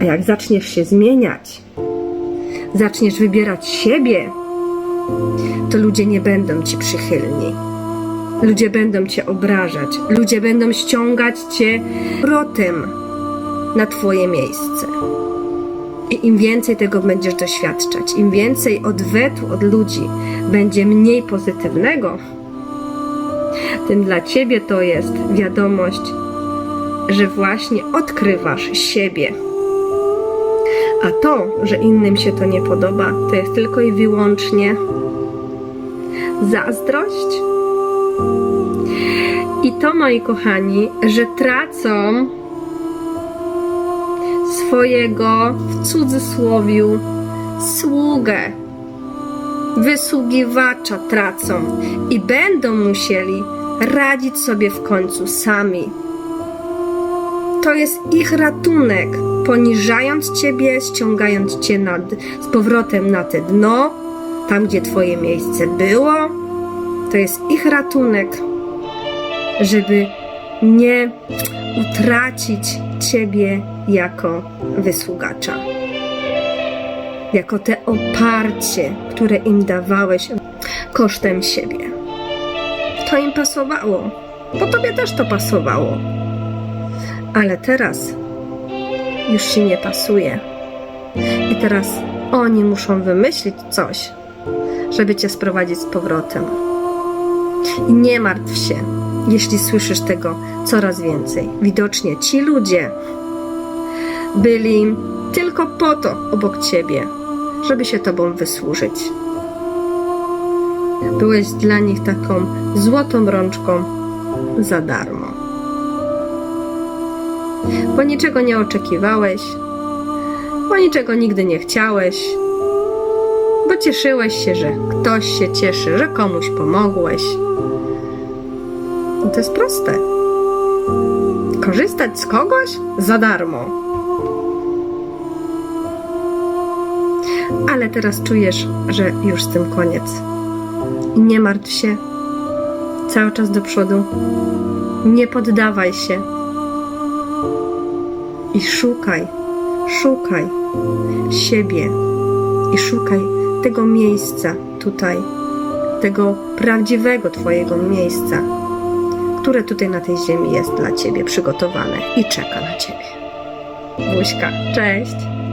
A jak zaczniesz się zmieniać, zaczniesz wybierać siebie, to ludzie nie będą ci przychylni. Ludzie będą cię obrażać, ludzie będą ściągać cię rotem na twoje miejsce. I im więcej tego będziesz doświadczać, im więcej odwetu od ludzi będzie mniej pozytywnego, tym dla ciebie to jest wiadomość, że właśnie odkrywasz siebie. A to, że innym się to nie podoba, to jest tylko i wyłącznie zazdrość. I to, moi kochani, że tracą swojego w cudzysłowiu sługę, wysługiwacza tracą i będą musieli radzić sobie w końcu sami. To jest ich ratunek, poniżając ciebie, ściągając cię nad, z powrotem na te dno, tam gdzie twoje miejsce było. To jest ich ratunek, żeby nie utracić ciebie jako wysługacza. Jako te oparcie, które im dawałeś kosztem siebie. To im pasowało, bo tobie też to pasowało. Ale teraz już ci nie pasuje. I teraz oni muszą wymyślić coś, żeby cię sprowadzić z powrotem. I nie martw się, jeśli słyszysz tego coraz więcej. Widocznie ci ludzie byli tylko po to obok ciebie, żeby się tobą wysłużyć. Byłeś dla nich taką złotą rączką za darmo. Bo niczego nie oczekiwałeś, bo niczego nigdy nie chciałeś, bo cieszyłeś się, że ktoś się cieszy, że komuś pomogłeś. I to jest proste. Korzystać z kogoś za darmo. Ale teraz czujesz, że już z tym koniec. Nie martw się. Cały czas do przodu. Nie poddawaj się. I szukaj, szukaj siebie. I szukaj tego miejsca tutaj. Tego prawdziwego Twojego miejsca które tutaj na tej ziemi jest dla Ciebie przygotowane i czeka na Ciebie. Buźka, cześć!